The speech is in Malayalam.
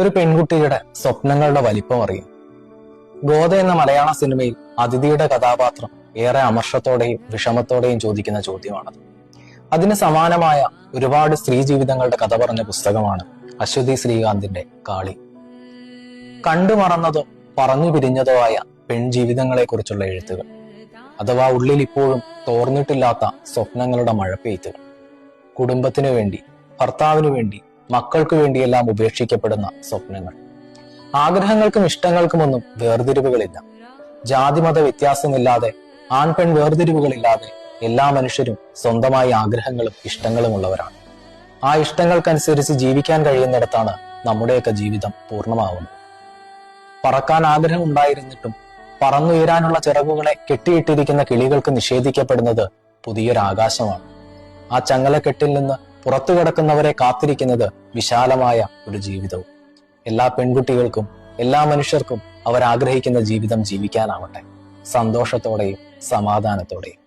ഒരു പെൺകുട്ടിയുടെ സ്വപ്നങ്ങളുടെ വലിപ്പം അറിയും. ഗോത എന്ന മലയാള സിനിമയിൽ അതിഥിയുടെ കഥാപാത്രം ഏറെ അമർഷത്തോടെയും വിഷമത്തോടെയും ചോദിക്കുന്ന ചോദ്യമാണത്. അതിന് സമാനമായ ഒരുപാട് സ്ത്രീ ജീവിതങ്ങളുടെ കഥ പറഞ്ഞ പുസ്തകമാണ് അശ്വതി ശ്രീകാന്തിന്റെ കാളി. കണ്ടു മറന്നതോ പറഞ്ഞു പിരിഞ്ഞതോ ആയ പെൺജീവിതങ്ങളെ കുറിച്ചുള്ള എഴുത്തുകൾ. അഥവാ ഉള്ളിൽ ഇപ്പോഴും തോർന്നിട്ടില്ലാത്ത സ്വപ്നങ്ങളുടെ മഴപ്പെയ്ത്തുകൾ. കുടുംബത്തിനു വേണ്ടി ഭർത്താവിനു വേണ്ടി മക്കൾക്കു വേണ്ടിയെല്ലാം ഉപേക്ഷിക്കപ്പെടുന്ന സ്വപ്നങ്ങൾ. ആഗ്രഹങ്ങൾക്കും ഇഷ്ടങ്ങൾക്കുമൊന്നും വേർതിരിവുകളില്ല. ജാതിമത വ്യത്യാസമില്ലാതെ ആൺ പെൺ വേർതിരിവുകളില്ലാതെ എല്ലാ മനുഷ്യരും സ്വന്തമായി ആഗ്രഹങ്ങളും ഇഷ്ടങ്ങളും ഉള്ളവരാണ്. ആ ഇഷ്ടങ്ങൾക്കനുസരിച്ച് ജീവിക്കാൻ കഴിയുന്നിടത്താണ് നമ്മുടെയൊക്കെ ജീവിതം പൂർണമാവുന്നത്. പറക്കാൻ ആഗ്രഹം ഉണ്ടായിരുന്നിട്ടും പറന്നുയരാനുള്ള ചിറകുകളെ കെട്ടിയിട്ടിരിക്കുന്ന കിളികൾക്ക് നിഷേധിക്കപ്പെടുന്നത് പുതിയൊരു ആകാശമാണ് ആ ചങ്ങലക്കെട്ടിൽ നിന്ന് പുറത്തു കിടക്കുന്നവരെ കാത്തിരിക്കുന്നത് വിശാലമായ ഒരു ജീവിതവും. എല്ലാ പെൺകുട്ടികൾക്കും എല്ലാ മനുഷ്യർക്കും അവരാഗ്രഹിക്കുന്ന ജീവിതം ജീവിക്കാനാവട്ടെ. സന്തോഷത്തോടെയും സമാധാനത്തോടെയും.